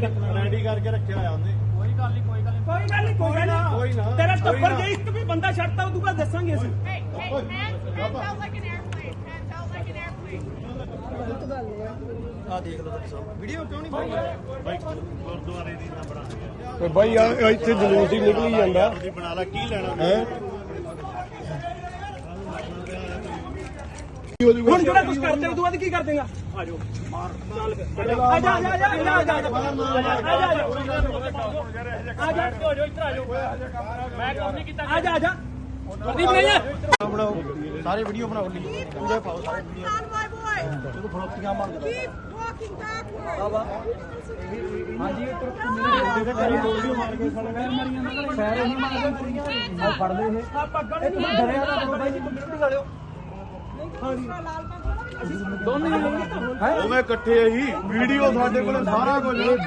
ਜਾ ਰੈਡੀ ਕਰਕੇ ਰੱਖਿਆ ਹੋਇਆ ਉਹਨੇ। ਕੋਈ ਗੱਲ ਨਹੀਂ ਕੋਈ ਗੱਲ ਨਹੀਂ ਕੋਈ ਗੱਲ ਨਹੀਂ ਕੋਈ ਗੱਲ ਕੋਈ ਨਾ, ਨਹੀਂ ਤੇਰਾ ਕੋਈ ਟੱਬਰ ਨਾ। ਜੇ ਇੱਕ ਵੀ ਬੰਦਾ ਛੱਡਤਾ ਉਹ ਤੋਂ ਬਾਅਦ ਦੱਸਾਂਗੇ ਅਸੀਂ। Hey, hey, hands, hands out like an airplane. Hands out like an airplane. ਆ ਦੇਖ ਲਓ ਤੁਸੀਂ ਵੀਡੀਓ ਕਿਉਂ ਨਹੀਂ ਪਾਈ? ਬਾਈ ਗੁਰਦੁਆਰੇ ਦੀ ਨਾ ਬਣਾ ਓਏ ਬਾਈ ਯਾਰ ਇੱਥੇ ਜਲੂਸ ਹੀ ਨਿਕਲੀ ਜਾਂਦਾ। ਦੀ ਬਣਾ ਲਾ ਕੀ ਲੈਣਾ ਹੈ? ਹੁਣ ਜਿਹੜਾ ਕੁਝ ਕਰਦੇ ਉਹ ਤੋਂ ਬਾਅਦ ਕੀ ਕਰ ਦੇਗਾ? ਆ ਜਾਓ ਮਾਰ ਚੱਲ ਫਿਰ ਆ ਜਾ ਆ ਜਾ ਆ ਜਾ ਆ ਜਾ ਆ ਜਾ ਆ ਜਾ ਆ ਜਾ ਹੋ ਜਾਓ ਇੱਧਰ ਆ ਜਾਓ ਮੈਂ ਕੰਮ ਨਹੀਂ ਕੀਤਾ ਆ ਜਾ ਆ ਜਾ ਪ੍ਰਦੀਪ ਨਹੀਂ ਹੈ ਬਣਾਓ ਸਾਰੇ ਵੀਡੀਓ ਬਣਾਓ ਲਈ ਵੀਡੀਓ ਪਾਓ ਸਾਰੇ ਵੀਡੀਓ On my boy. ਜਦੋਂ ਫਰੋਤੀਆਂ ਮੰਗਦਾ Keep walking backwards. ਹਾਂਜੀ ਮੇਰੇ ਘਰੇ ਗੋਲੀਆਂ ਮਾਰ ਕੇ ਸੜ ਗਏ ਮਰੀਆਂ ਸ਼ਹਿਰ ਹੀ ਮਾਰ ਕੇ ਆ ਫੜ ਲਏ ਇਹ ਆ ਪੱਗੜ ਨਹੀਂ ਡਰਿਆ ਦਾ ਬਾਬਾ ਜੀ ਕਮਿਊਨਿਟੀ ਵਾਲਿਓ ਦੋਨੇ ਹੈ ਉਹਨੇ ਇਕੱਠੇ ਹੀ ਵੀਡੀਓ ਸਾਡੇ ਕੋਲ ਸਾਰਾ ਕੁਝ। ਵੀਡੀਓ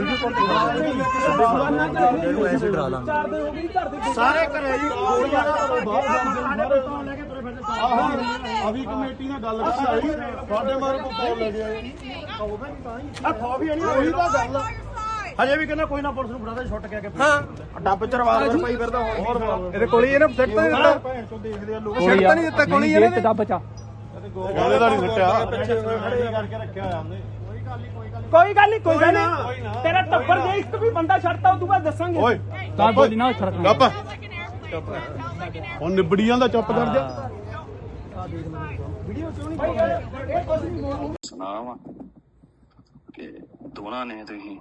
ਇਹਨੂੰ ਐਸੇ ਡਰਾ ਲਾਂਗੇ ਚਾਰ ਦਿਨ ਹੋ ਗਏ ਜੀ। ਘਰ ਦੇ ਸਾਰੇ ਘਰੇ ਜੀ ਗੋਲੀਆਂ ਦਾ ਬਾਹਰ ਲੈ ਕੇ ਤੁਰੇ ਫਿਰਦੇ ਆਹ ਅਭੀ ਕਮੇਟੀ ਨਾਲ ਗੱਲ ਕਰ ਆਈ ਸਾਡੇ ਮਾਰੇ ਕਾਲ ਲੈ ਗਿਆ ਆ ਖੌਫ ਨਹੀਂ ਉਹੀ ਤਾਂ ਗੱਲ ਆ। ਹਜੇ ਵੀ ਕਹਿੰਦਾ ਕੋਈ ਨਾ ਪੁਲਿਸ ਨੂੰ ਫੜਾ ਦੇ ਛੁੱਟ ਕੇ ਕੇ ਹਾਂ। ਡੱਬ ਚ ਰਿਵਾਲਵਰ ਪਈ ਫਿਰਦਾ। ਹੋਰ ਇਹਦੇ ਕੋਲ ਹੀ ਇਹਨੇ ਸੈੱਟ ਤਾਂ ਦਿੱਤਾ ਭੈਣ ਚੋਂ ਦੇਖਦੇ ਆ ਲੋਕ। ਸੈੱਟ ਤਾਂ ਨਹੀਂ ਦਿੱਤਾ ਕੋਲ ਹੀ ਇਹਨੇ ਦਾ ਬਚਾ ਗਾਲੇ ਦਾ ਨਹੀਂ ਸੱਟਿਆ। ਪਿੱਛੇ ਖੜੇ ਕਰਕੇ ਰੱਖਿਆ ਹੋਇਆ ਉਹਨੇ। ਕੋਈ ਗੱਲ ਨਹੀਂ ਕੋਈ ਗੱਲ ਨਹੀਂ ਕੋਈ ਨਾ। ਤੇਰਾ ਟੱਬਰ ਜੇ ਇੱਕ ਵੀ ਬੰਦਾ ਛੱਡਤਾ ਉਹ ਤੋਂ ਬਾਅਦ ਦੱਸਾਂਗੇ। ਓਏ ਤਾਂ ਬੋਲੀ ਨਾ ਗੱਪ like an airplane. ਹੁਣ ਨਿਬੜੀ ਜਾਂਦਾ ਚੁੱਪ ਕਰ ਜਾ। ਸੁਣਾ ਵਾ ਕਿ ਦੋਨਾਂ ਨੇ ਤੁਸੀਂ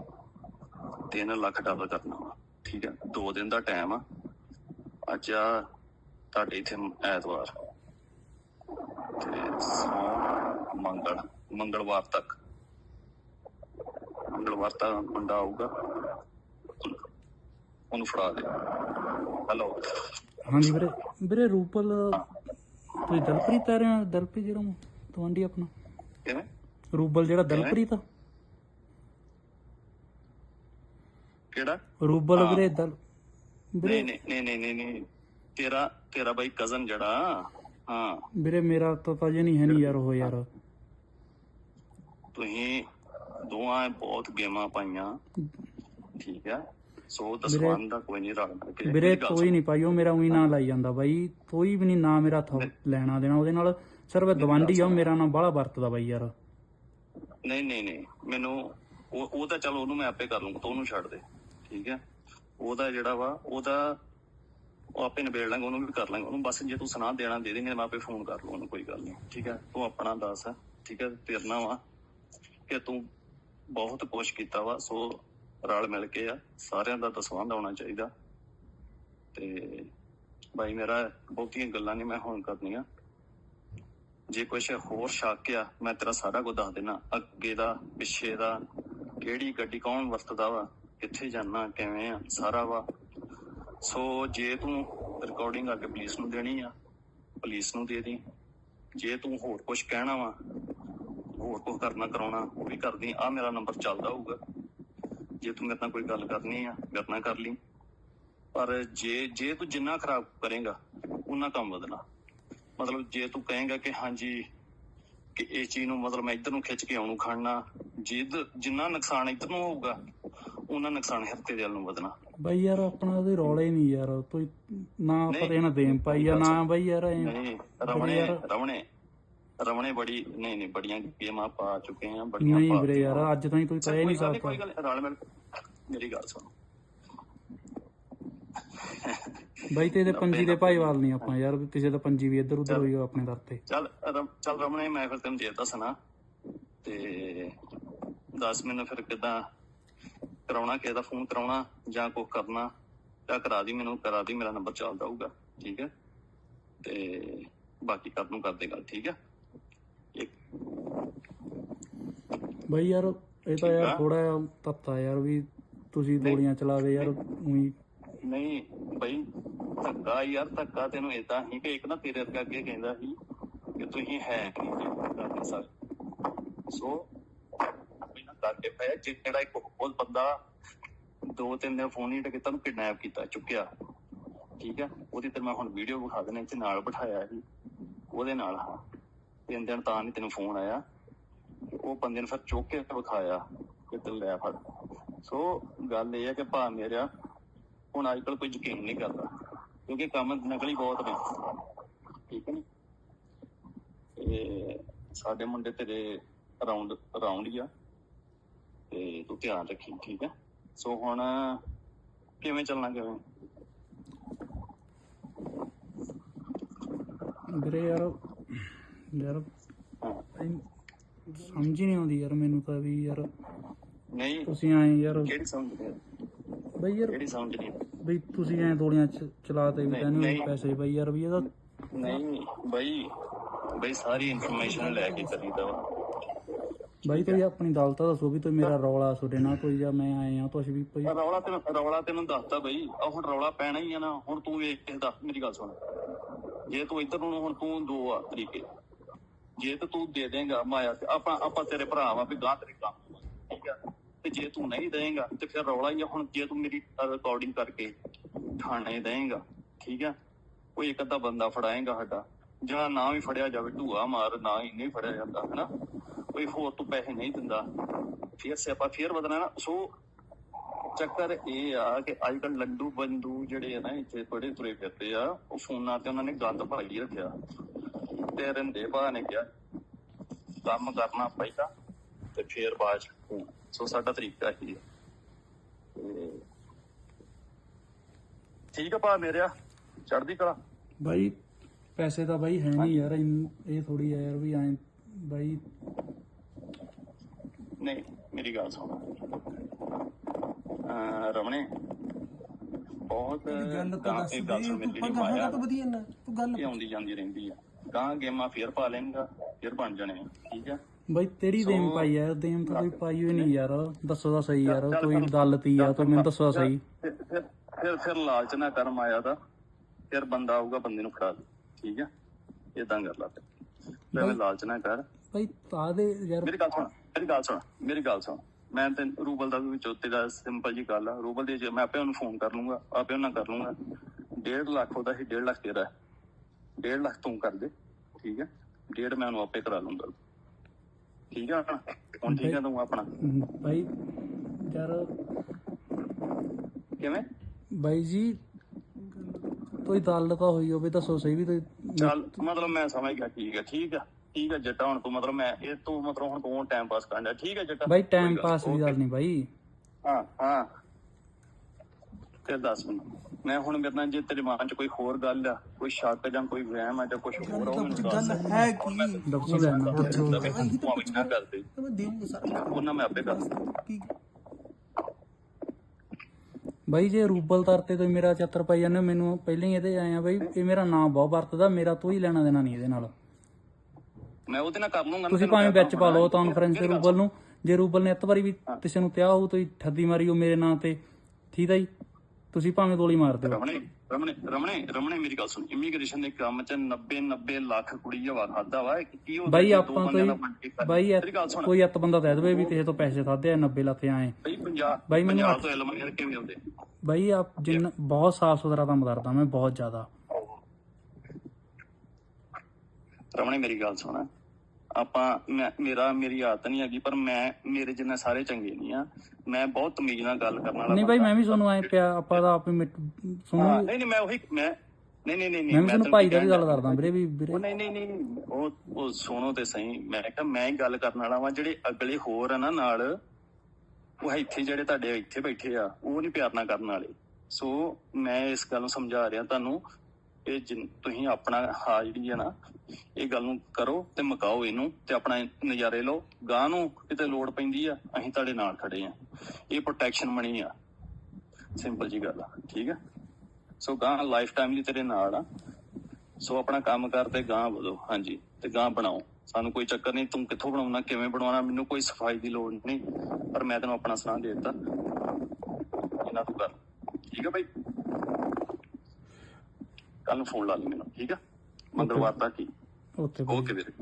3 ਲੱਖ ਡਬਲ ਕਰਨਾ ਵਾ ਠੀਕ ਹੈ 2 ਦਿਨ ਦਾ ਟਾਈਮ ਆ। ਅੱਜ ਆ ਤੁਹਾਡੇ ਇੱਥੇ ਐਤਵਾਰ। ਸੋਮ ਮੰਗਲ ਮੰਗਲਵਾਰ ਤੱਕ। ਮੰਗਲਵਾਰ ਤੱਕ ਮੁੰਡਾ ਆਊਗਾ। ਉਹਨੂੰ ਫੜਾ ਦੇ। ਹੈਲੋ ਹਾਂਜੀ ਵੀਰੇ ਵੀਰੇ ਰੂਪਲ ਤੁਸੀਂ ਦਲਪ੍ਰੀਤ ਆ ਰਿਹਾ ਦਲਪ੍ਰੀਤ ਜਿਹੜਾ ਤਵੰਡੀ ਆਪਣਾ। ਕਿਵੇਂ? ਰੂਬਲ ਜਿਹੜਾ ਦਲਪ੍ਰੀਤ ਆ? ਕਿਹੜਾ? ਰੂਬਲ ਹਾਂ। ਵੀਰੇ ਦਲ ਨਹੀਂ ਨਹੀਂ ਨਹੀਂ ਨਹੀਂ ਤੇਰਾ ਤੇਰਾ ਬਾਈ ਕਜ਼ਨ ਜਿਹੜਾ। ਹਾਂ। ਵੀਰੇ ਮੇਰਾ ਤਾਂ ਤਾਂ ਜੇ ਨਹੀਂ ਹੈ ਨਹੀਂ ਯਾਰ ਉਹ ਯਾਰ। ਤੁਸੀਂ ਦੋਵਾਂ ਬਹੁਤ ਗੇਮਾਂ ਪਾਈਆਂ। ਠੀਕ ਹੈ। ਸੋ ਦਸਵੰਦ ਦਾ ਕੋਈ ਨਹੀਂ ਕੇ ਵੀਰੇ ਕੋਈ ਨਹੀਂ ਪਾਈ ਉਹ ਮੇਰਾ ਉਹੀ ਨਾਂ ਲਾਈ ਜਾਂਦਾ ਬਾਈ। ਕੋਈ ਵੀ ਨਹੀਂ ਨਾ ਮੇਰਾ ਥ ਲੈਣਾ ਦੇਣਾ ਉਹਦੇ ਨਾਲ ਸਿਰਫ ਦਵੰਡੀ ਆ ਮੇਰਾ ਨਾਂ ਬਾਹਲਾ ਵਰਤਦਾ ਬਾਈ ਯਾਰ। ਨਹੀਂ ਨਹੀਂ ਨਹੀਂ। ਮੈਨੂੰ ਉਹ ਉਹ ਤਾਂ ਚਲ ਉਹਨੂੰ ਮੈਂ ਆਪੇ ਕਰ ਲੂੰਗਾ ਤੂੰ ਉਹਨੂੰ ਛੱਡ ਦੇ। ਠੀਕ ਹੈ। ਉਹਦਾ ਜਿਹੜਾ ਵਾ ਉਹਦਾ ਉਹ ਆਪੇ ਨਿਬੇੜ ਲਾਂਗੇ, ਉਹਨੂੰ ਵੀ ਕਰ ਲਾਂਗੇ। ਉਹਨੂੰ ਬਸ ਜੇ ਤੂੰ ਸੁਣਾ ਦੇਣਾ ਦੇ ਦੇਂਗੇ, ਮੈਂ ਆਪੇ ਫੋਨ ਕਰ ਲੂ ਉਹਨੂੰ ਕੋਈ ਗੱਲ ਨਹੀਂ। ਠੀਕ ਹੈ? ਤੂੰ ਆਪਣਾ ਦੱਸ, ਠੀਕ ਹੈ? ਤੇਰਨਾ ਵਾ ਕਿ ਤੂੰ ਬਹੁਤ ਕੋਸ਼ਿਸ਼ ਕੀਤਾ ਵਾ, ਸੋ ਰਲ ਮਿਲ ਕੇ ਆ। ਸਾਰਿਆਂ ਦਾ ਦਸਵੰਦ ਆਉਣਾ ਚਾਹੀਦਾ। ਤੇ ਭਾਈ ਮੇਰਾ ਬਹੁਤੀਆਂ ਗੱਲਾਂ ਨਹੀਂ ਮੈਂ ਹੁਣ ਕਰਨੀਆਂ। ਜੇ ਕੁਛ ਹੋਰ ਸ਼ੱਕ ਆ, ਮੈਂ ਤੇਰਾ ਸਾਰਾ ਕੁਝ ਦੱਸ ਦੇਣਾ ਅੱਗੇ ਦਾ, ਪਿੱਛੇ ਦਾ, ਕਿਹੜੀ ਗੱਡੀ ਕੌਣ ਵਰਤਦਾ ਵਾ, ਕਿੱਥੇ ਜਾਣਾ ਕਿਵੇਂ ਆ, ਸਾਰਾ ਵਾ। ਸੋ ਜੇ ਤੂੰ ਰਿਕਾਰਡਿੰਗ ਅੱਗੇ ਪੁਲਿਸ ਨੂੰ ਦੇਣੀ ਆ ਪੁਲਿਸ ਨੂੰ ਦੇ ਦੀ। ਜੇ ਤੂੰ ਹੋਰ ਕੁਝ ਕਹਿਣਾ ਵਾ, ਹੋਰ ਕੁਝ ਕਰਨਾ ਕਰਾਉਣਾ, ਉਹ ਵੀ ਕਰਦੀ। ਆ ਮੇਰਾ ਨੰਬਰ ਚੱਲਦਾ ਹੋਊਗਾ। ਜੇ ਤੂੰ ਮੇਰੇ ਨਾਲ ਕੋਈ ਗੱਲ ਕਰਨੀ ਆ, ਮੇਰੇ ਨਾਲ ਕਰ ਲਈ। ਪਰ ਜੇ ਜੇ ਤੂੰ ਜਿੰਨਾ ਖਰਾਬ ਕਰੇਗਾ ਉਹਨਾਂ ਕੰਮ ਵਧਣਾ। ਮਤਲਬ ਜੇ ਤੂੰ ਕਹੇਗਾ ਕਿ ਹਾਂਜੀ, ਕਿ ਇਹ ਚੀਜ਼ ਨੂੰ ਮਤਲਬ ਮੈਂ ਇੱਧਰ ਨੂੰ ਖਿੱਚ ਕੇ ਆਉਣੂ ਖੜਨਾ, ਜਿੱਦ, ਜਿੰਨਾ ਨੁਕਸਾਨ ਇੱਧਰ ਨੂੰ ਹੋਊਗਾ ਉਹਨਾਂ ਨੁਕਸਾਨ ਹਿਰਤੇ ਦੇ ਵੱਲ ਨੂੰ ਵਧਣਾ। ਬਾਈ ਯਾਰ ਆਪਣਾ ਉਹਦੇ ਰੌਲੇ ਨਹੀਂ ਯਾਰ ਕੋਈ ਨਾ। ਪਤਾ ਨਾ ਦੇਮ ਪਾਈ ਆ ਨਾ ਬਾਈ ਯਾਰ ਐਂ। ਨਹੀਂ ਰਵਣੇ ਰਵਣੇ ਬੜੀ ਨਹੀਂ ਨਹੀਂ ਬੜੀਆਂ ਗੇਮਾਂ ਪਾ ਚੁੱਕੇ ਆ ਬੜੀਆਂ ਨਹੀਂ ਵੀਰੇ ਯਾਰ ਅੱਜ ਤਾਈਂ ਤੁਸੀਂ ਚੱਲ ਕਹਿ ਨਹੀਂ ਕੋਈ ਨੀ, ਕੋਈ ਸਕਦਾ ਗੱਲ ਰਲ ਮਿਲ ਮੇਰੀ ਗੱਲ ਸੁਣ। ਬਾਈ ਤੇ ਇਹਦੇ ਪੰਜੀ ਦੇ ਭਾਈਵਾਲ ਨਹੀਂ ਆਪਾਂ ਯਾਰ ਕਿਸੇ ਦਾ ਪੰਜੀ ਵੀ ਇੱਧਰ ਉੱਧਰ ਹੋਈ ਆਪਣੇ ਦਰ ਤੇ। ਚੱਲ ਚੱਲ ਰਮਣੇ ਮੈਂ ਫਿਰ ਤੈਨੂੰ ਦੇ ਦੱਸਣਾ ਤੇ ਦੱਸ ਮੈਨੂੰ ਫਿਰ ਕਿਦਾਂ ਕਰਾਉਣਾ ਕਿਸੇ ਦਾ ਫੋਨ ਕਰਾਉਣਾ ਜਾਂ ਕੁਝ ਕਰਨਾ ਤਾਂ ਕਰਾ ਦੀ ਮੈਨੂੰ ਕਰਾ ਦੀ ਮੇਰਾ ਨੰਬਰ ਚੱਲਦਾ ਹੋਊਗਾ ਠੀਕ ਹੈ? ਤੇ ਬਾਕੀ ਕਰ ਨੂੰ ਕਰਦੇ ਗੱਲ ਠੀਕ ਹੈ? ਇੱਕ ਬਾਈ ਯਾਰ ਇਹ ਤਾਂ। ਯਾਰ ਥੋੜਾ ਤੱਤਾ ਯਾਰ ਵੀ ਤੁਸੀਂ ਗੋਲੀਆਂ ਚਲਾਵੇ ਯਾਰ ਉਹੀ। ਨਹੀਂ ਬਈ ਧੱਕਾ ਯਾਰ ਧੱਕਾ ਤੈਨੂੰ ਏਦਾਂ ਹੀ ਕਿ ਇੱਕ ਨਾ ਤੇਰੇ ਅੱਗੇ ਕਹਿੰਦਾ ਸੀ ਕਿ ਤੁਸੀਂ ਹੈ ਨਹੀਂ ਸੋ ਬਿਨਾਂ ਕਰਕੇ ਜਿਹੜਾ ਇੱਕ ਹੋਰ ਬੰਦਾ ਦੋ ਤਿੰਨ ਦਿਨ ਫੋਨ ਨਹੀਂ ਕੀਤਾ ਨੂੰ ਕਿਡਨੈਪ ਕੀਤਾ, ਚੁੱਕਿਆ। ਠੀਕ ਆ? ਉਹਦੀ ਤੇ ਮੈਂ ਹੁਣ ਵੀਡੀਓ ਵਿਖਾ ਦੇਣਾ ਇੱਥੇ ਨਾਲ ਬਿਠਾਇਆ ਸੀ। ਉਹਦੇ ਨਾਲ ਤਿੰਨ ਦਿਨ ਤਾਂ ਨਹੀਂ ਤੈਨੂੰ ਫੋਨ ਆਇਆ। ਉਹ ਬੰਦੇ ਨੇ ਫਿਰ ਚੁੱਕ ਕੇ ਵਿਖਾਇਆ, ਕਿ ਤੂੰ ਲੈ ਫੜ। ਸੋ ਗੱਲ ਇਹ ਹੈ ਕਿ ਭਾ ਮੇਰਾ ਹੁਣ ਅੱਜ ਕੱਲ ਕੋਈ ਯਕੀਨ ਨਹੀਂ ਕਰਦਾ, ਕਿਉਂਕਿ ਕੰਮ ਨਕਲੀ ਬਹੁਤ ਨੇ। ਠੀਕ ਹੈ ਨੀ? ਤੇ ਸਾਡੇ ਮੁੰਡੇ ਤੇਰੇ ਰਾਉਂਡ ਰਾਉਂਡ ਹੀ ਆ। ਤੇ ਤੂੰ ਧਿਆਨ ਰੱਖੀ ਠੀਕ ਹੈ? ਸੋ ਹੁਣ ਕਿਵੇਂ ਚੱਲਣਾ ਕਿਵੇਂ? ਵੀਰੇ ਯਾਰ ਯਾਰ ਸਮਝ ਨਹੀਂ ਆਉਂਦੀ ਯਾਰ ਮੈਨੂੰ ਤਾਂ ਵੀ ਯਾਰ। ਨਹੀਂ। ਤੁਸੀਂ ਆਏ ਯਾਰ ਕਿਹੜੀ ਸਮਝ ਨਹੀਂ ਬਈ ਯਾਰ ਕਿਹੜੀ ਸਮਝ ਨਹੀਂ ਬਈ ਤੁਸੀਂ ਐ ਚ ਚਲਾਤੇ ਵੀ ਕਹਿੰਦੇ ਪੈਸੇ ਬਈ ਯਾਰ ਵੀ ਇਹਦਾ ਨਹੀਂ ਬਈ ਬਈ ਸਾਰੀ ਇਨਫੋਰਮੇਸ਼ਨ ਲੈ ਕੇ ਕਰੀਦਾ ਵਾ। ਬਾਈ ਤੁਸੀਂ ਆਪਣੀ ਗੱਲ ਤਾਂ ਦੱਸੋ ਵੀ ਤੁਸੀਂ ਮੇਰਾ ਰੌਲਾ ਤੁਹਾਡੇ ਨਾਲ ਕੋਈ ਜਾਂ ਮੈਂ ਆਏ ਆ ਕੁਛ ਵੀ ਕੋਈ ਰੌਲਾ ਤੈਨੂੰ ਰੌਲਾ ਤੈਨੂੰ ਦੱਸਤਾ ਬਈ। ਆ ਹੁਣ ਰੌਲਾ ਪੈਣਾ ਹੀ ਆ ਨਾ ਹੁਣ ਤੂੰ ਵੇਖ ਕੇ ਦੱਸ ਮੇਰੀ ਗੱਲ ਸੁਣ। ਜੇ ਤੂੰ ਇੱਧਰ ਨੂੰ ਹੁਣ ਤੂੰ ਦੋ ਆ ਤਰੀਕੇ। ਜੇ ਤੇ ਤੂੰ ਦੇ ਦੇਂਗਾ ਮਾਇਆ ਤੇ ਆਪਾਂ ਆਪਾਂ ਤੇਰੇ ਭਰਾ ਵਾ ਵੀ ਗਾਂ ਤੇਰੇ ਕੰਮ ਠੀਕ ਆ? ਤੇ ਜੇ ਤੂੰ ਨਹੀਂ ਦੇਂਗਾ ਤੇ ਫਿਰ ਰੌਲਾ ਹੀ ਆ ਹੁਣ ਜੇ ਤੂੰ ਮੇਰੀ ਰਿਕਾਰਡਿੰਗ ਕਰਕੇ ਥਾਣੇ ਦੇਂਗਾ। ਠੀਕ ਆ? ਕੋਈ ਇੱਕ ਅੱਧਾ ਬੰਦਾ ਫੜਾਏਗਾ ਸਾਡਾ। ਜਿਹੜਾ ਨਾ ਵੀ ਫੜਿਆ ਜਾਵੇ ਢੂਆ ਮਾਰ ਨਾ ਹੀ ਨਹੀਂ ਫੜਿਆ ਜਾਂਦਾ ਹਨਾ? ਕੋਈ ਹੋਰ ਤੂੰ ਪੈਸੇ ਨਹੀਂ ਦਿੰਦਾ। ਫਿਰ ਸਿਆਪਾ ਫਿਰ ਵਧਣਾ ਨਾ ਸੋ ਚੱਕਰ ਇਹ ਆ ਕਿ ਅੱਜ ਕੱਲ ਲੱਡੂ ਬੰਦੂ ਜਿਹੜੇ ਆ ਨਾ ਇੱਥੇ ਬੜੇ ਤੁਰੇ ਫਿਰਦੇ ਆ। ਉਹ ਫੋਨਾਂ ਤੇ ਉਹਨਾਂ ਨੇ ਗੰਦ ਪਾਈ ਰੱਖਿਆ। ਤੇ ਰੰਦੇ ਭਾ ਨੇ ਕਿਹਾ ਕੰਮ ਕਰਨਾ ਪਹਿਲਾਂ ਤੇ ਫੇਰ ਬਾਅਦ। ਸੋ ਸਾਡਾ ਤਰੀਕਾ ਹੀ ਹੈ ਠੀਕ ਆ ਭਾ ਮੇਰਿਆ ਚੜਦੀ ਕਲਾ। ਬਾਈ। ਪੈਸੇ ਤਾਂ ਬਾਈ ਹੈ ਨਹੀਂ ਯਾਰ ਇਹ ਥੋੜੀ ਯਾਰ ਵੀ ਐ ਬਾਈ ਨਹੀਂ ਮੇਰੀ ਗੱਲ ਸੁਣ। ਅਹ ਰਮਣੇ ਬਹੁਤ ਗਾਂ ਇਹ ਗੱਲ ਸੁਣ ਮੇਰੀ ਜਿਹੜੀ ਮਾਇਆ ਵਧੀਆ ਨਾ? ਤੂੰ ਗੱਲ ਇਹ ਆਉਂਦੀ ਜਾਂਦੀ ਰਹਿੰਦੀ ਆ। ਗਾਂ ਗੇਮਾਂ ਫੇਰ ਪਾ ਲੈਂਗਾ ਫੇਰ ਬਣ ਜਾਣੇ ਆ, ਠੀਕ ਆ? ਬਾਈ ਤੇਰੀ ਦੇਮ ਪਾਈ ਆ ਦੇਮ ਤਾਂ ਕੋਈ ਪਾਈ ਹੋਈ ਨਹੀਂ ਯਾਰ ਦੱਸੋ ਤਾਂ ਸਹੀ ਯਾਰ ਕੋਈ ਗੱਲ ਤੀ ਆ ਤੂੰ ਮੈਨੂੰ ਦੱਸੋ ਤਾਂ ਸਹੀ। ਫਿਰ ਫਿਰ- ਫਿਰ ਫਿਰ ਲਾਲਚ ਨਾ ਕਰ ਮਾਇਆ ਦਾ ਫਿਰ ਬੰਦਾ ਆਊਗਾ ਬੰਦੇ ਨੂੰ ਫੜਾ ਦੇ ਠੀਕ ਆ? ਇਦਾਂ ਕਰ ਲਾ ਫਿਰ ਮੈਂ ਲਾਲਚ ਨਾ ਕਰ। ਬਾਈ ਤਾਂ ਦੇ ਯਾਰ ਮੇਰੀ ਗੱਲ ਸੁਣ ਮੇਰੀ ਗੱਲ ਸੁਣ ਮੇਰੀ ਗੱਲ ਸੁਣ। ਮੈਂ ਤੇ ਰੂਬਲ ਦਾ ਵੀ ਵਿੱਚੋਂ ਤੇਰਾ ਸਿੰਪਲ ਜੀ ਗੱਲ ਆ। ਰੂਬਲ ਦੇ ਜੇ ਮੈਂ ਆਪੇ ਉਹਨੂੰ ਫੋਨ ਕਰ ਲੂੰਗਾ ਆਪੇ ਉਹਨਾਂ ਕਰ ਲੂੰਗਾ। 1.5 ਲੱਖ ਉਹਦਾ ਸੀ 1.5 ਲੱਖ ਤੇਰਾ 1.5 ਲੱਖ ਤੂੰ ਕਰ ਦੇ ਠੀਕ ਹੈ? 1.5 ਮੈਂ ਉਹਨੂੰ ਆਪੇ ਕਰਾ ਲੂੰਗਾ। ਠੀਕ ਆ ਹੁਣ ਠੀਕ ਆ ਤੂੰ ਆਪਣਾ? ਬਾਈ ਯਾਰ ਕਿਵੇਂ? ਬਾਈ ਜੀ ਕੋਈ ਗੱਲ ਤਾਂ ਹੋਈ ਹੋਵੇ ਦੱਸੋ ਸਹੀ ਵੀ ਚੱਲ ਮਤਲਬ ਮੈਂ ਸਮਝ ਗਿਆ ਠੀਕ ਹੈ ਠੀਕ ਆ। ਠੀਕ ਆ ਜੱਟਾ ਹੁਣ ਤੂੰ ਮਤਲਬ ਮੈਂ ਇਹ ਤੂੰ ਮਤਲਬ ਹੁਣ ਤੂੰ ਟਾਈਮ ਪਾਸ ਕਰਨ ਦਾ ਠੀਕ ਹੈ ਜੱਟਾ? ਬਾਈ ਟਾਈਮ ਪਾਸ ਦੀ ਗੱਲ। ਨਹੀਂ ਬਾਈ। ਹਾਂ ਹਾਂ। ਤੇ ਦੱਸ ਮੈਨੂੰ। ਮੈਂ ਹੁਣ ਮੇਰੇ ਨਾਲ ਜੇ ਤੇਰੇ ਮਨ 'ਚ ਕੋਈ ਹੋਰ ਗੱਲ ਆ ਕੋਈ ਸ਼ੱਕ ਜਾਂ ਕੋਈ ਵਹਿਮ ਆ ਜਾਂ ਕੁਝ ਹੋਰ ਆ ਉਹ ਮੈਨੂੰ ਦੱਸ ਹੈ ਕੀ? ਦੱਸੋ ਲੈਣਾ ਤੂੰ ਨਾ ਕਰਦੇ ਮੈਂ ਦੇਣ ਸਾਰਾ ਉਹਨਾਂ ਮੈਂ ਆਪੇ ਬਾਈ ਜੇ ਰੂਬਲ ਤਰਤੇ ਤੋਂ ਮੇਰਾ 74 ਪਾਈ ਜਾਂਦੇ ਹੋ, ਮੈਨੂੰ ਪਹਿਲਾਂ ਹੀ ਇਹਦੇ ਆਏ ਆ ਬਾਈ ਇਹ ਮੇਰਾ ਨਾਮ ਬਹੁਤ ਵਰਤਦਾ ਮੇਰਾ ਤੋਂ ਹੀ ਲੈਣਾ ਦੇਣਾ ਨਹੀਂ ਇਹਦੇ ਨਾਲ। ਮੈਂ ਉਹਦੇ ਨਾਲ ਕਰ ਲੂੰਗਾ ਨਾ, ਤੁਸੀਂ ਤੈਨੂੰ ਭਾਵੇਂ ਵਿੱਚ ਪਾ ਲਓ ਕਾਨਫਰੰਸ ਗੱਲ ਰੂਬਲ ਨੂੰ। ਜੇ ਰੂਬਲ ਨੇ ਇੱਕ ਵਾਰੀ ਵੀ ਕਿਸੇ ਨੂੰ ਕਿਹਾ ਹੋਊ ਤੁਸੀਂ ਠੱਦੀ ਮਾਰੀ ਹੋ ਮੇਰੇ ਨਾਂ ਤੇ ਠੀਕ ਹੈ ਜੀ? ਤੁਸੀਂ ਭਾਵੇਂ ਗੋਲੀ ਮਾਰ ਦਿਓ। ਰਮਣੇ ਰਮਣੇ ਰਮਣੇ ਰਮਣੇ ਮੇਰੀ ਗੱਲ ਸੁਣ। ਇਮੀਗ੍ਰੇਸ਼ਨ ਦੇ ਕੰਮ 'ਚ 90 90 ਲੱਖ ਕੁੜੀ ਹਵਾ ਖਾਦਾ ਵਾ ਇਹ ਕੀ ਹੋ ਬਾਈ ਦੋ ਆਪਾਂ ਬੰਦਿਆਂ ਦਾ ਤੋਂ ਬਣ ਕੇ ਕਰ- ਬਾਈ ਮੇਰੀ ਗੱਲ ਸੁਣ। ਕੋਈ ਅੱਤ ਬੰਦਾ ਕਹਿ ਦੇਵੇ ਵੀ ਕਿਸੇ ਤੋਂ ਪੈਸੇ ਖਾਦੇ ਆ 90 ਲੱਖ ਆਏ। ਬਈ ਪੰਜਾਬ ਬਾਈ ਮੈਨੂੰ ਪੰਜਾਬ ਤੋਂ ਇਲਮ ਯਾਰ ਕਿਵੇਂ ਆਉਂਦੇ ਬਾਈ ਆਪ ਜਿੰਨ ਬਹੁਤ ਸਾਫ਼ ਸੁਥਰਾ ਕੰਮ ਕਰਦਾ ਮੈਂ ਬਹੁਤ ਜ਼ਿਆਦਾ। ਰਮਣੇ ਮੇਰੀ ਗੱਲ ਸੁਣ। ਆਪਾਂ ਮੇਰਾ ਮੇਰੀ ਆਦਤ ਨਹੀਂ ਹੈਗੀ ਪਰ ਮੈਂ ਮੇਰੇ ਜਿੰਨੇ ਸਾਰੇ ਚੰਗੇ ਨਹੀਂ ਆ ਮੈਂ ਬਹੁਤ ਤਮੀਜ਼ ਨਾਲ ਗੱਲ ਕਰਨ ਵਾਲਾ ਨਹੀਂ ਬੰਦਾ। ਮੈਂ ਵੀ ਤੁਹਾਨੂੰ ਐ ਪਿਆ ਆਪਾਂ ਤਾਂ ਆਪੇ ਮਿੱਟ- ਹਾਂ, ਸੁਣੋ। ਨਹੀਂ ਨਹੀਂ ਮੈਂ ਉਹੀ ਮੈਂ ਨਹੀਂ ਨਹੀਂ ਨਹੀਂ ਮੈਂ ਤੁਹਾਨੂੰ ਭਾਈ ਦਾ ਵੀ ਗੱਲ ਕਰਦਾ ਵੀਰੇ ਵੀ ਵੀਰੇ। ਨਹੀਂ ਨਹੀਂ ਨਹੀਂ ਉਹ ਉਹ ਸੁਣੋ ਤੇ ਸਹੀ ਮੈਂ ਕਿਹਾ ਮੈਂ ਹੀ ਗੱਲ ਕਰਨ ਵਾਲਾ ਵਾਂ ਜਿਹੜੇ ਅਗਲੇ ਹੋਰ ਆ ਨਾ ਨਾਲ ਉਹ ਇੱਥੇ ਜਿਹੜੇ ਤੁਹਾਡੇ ਇੱਥੇ ਬੈਠੇ ਆ ਉਹ ਨਹੀਂ ਪਿਆਰ ਨਾਲ ਕਰਨ ਵਾਲੇ। ਸੋ ਮੈਂ ਇਸ ਗੱਲ ਨੂੰ ਸਮਝਾ ਰਿਹਾ ਤੁਹਾਨੂੰ ਇਹ ਤੁਸੀਂ ਆਪਣਾ ਹਾ ਜਿਹੜੀ ਆ ਨਾ, ਇਹ ਗੱਲ ਨੂੰ ਕਰੋ ਤੇ ਮਕਾਓ ਇਹਨੂੰ ਤੇ ਆਪਣਾ ਨਜ਼ਾਰੇ ਲਓ। ਗਾਂ ਨੂੰ ਕਿਤੇ ਲੋੜ ਪੈਂਦੀ ਆ, ਅਸੀਂ ਤੁਹਾਡੇ ਨਾਲ ਖੜੇ ਆ। ਇਹ ਪ੍ਰੋਟੈਕਸ਼ਨ ਮਣੀ ਆ। ਸਿੰਪਲ ਜੀ ਗੱਲ ਆ, ਠੀਕ ਆ? ਸੋ ਗਾਂ ਲਾਈਫ ਟਾਈਮ ਲਈ ਤੇਰੇ ਨਾਲ ਆ। ਸੋ ਆਪਣਾ ਕੰਮ ਕਰਦੇ ਗਾਂ ਵਧੋ, ਹਾਂਜੀ, ਤੇ ਗਾਂ ਬਣਾਓ। ਸਾਨੂੰ ਕੋਈ ਚੱਕਰ ਨਹੀਂ, ਤੂੰ ਕਿੱਥੋਂ ਬਣਾਉਣਾ, ਕਿਵੇਂ ਬਣਾਉਣਾ ਮੈਨੂੰ ਕੋਈ ਸਫ਼ਾਈ ਦੀ ਲੋੜ ਨਹੀਂ, ਪਰ ਮੈਂ ਤੈਨੂੰ ਆਪਣਾ ਸਲਾਹ ਦੇ ਦਿੱਤਾ। ਇਹਨਾਂ ਤੂੰ ਕਰ। ਠੀਕ ਆ ਬਾਈ? ਕੱਲ ਨੂੰ ਫੋਨ ਲਾ ਮੈਨੂੰ ਠੀਕ ਹੈ ਮੰਗਲਵਾਰ ਤੱਕ ਹੀ ਬਾਈ। ਓਕੇ ਵੀਰੇ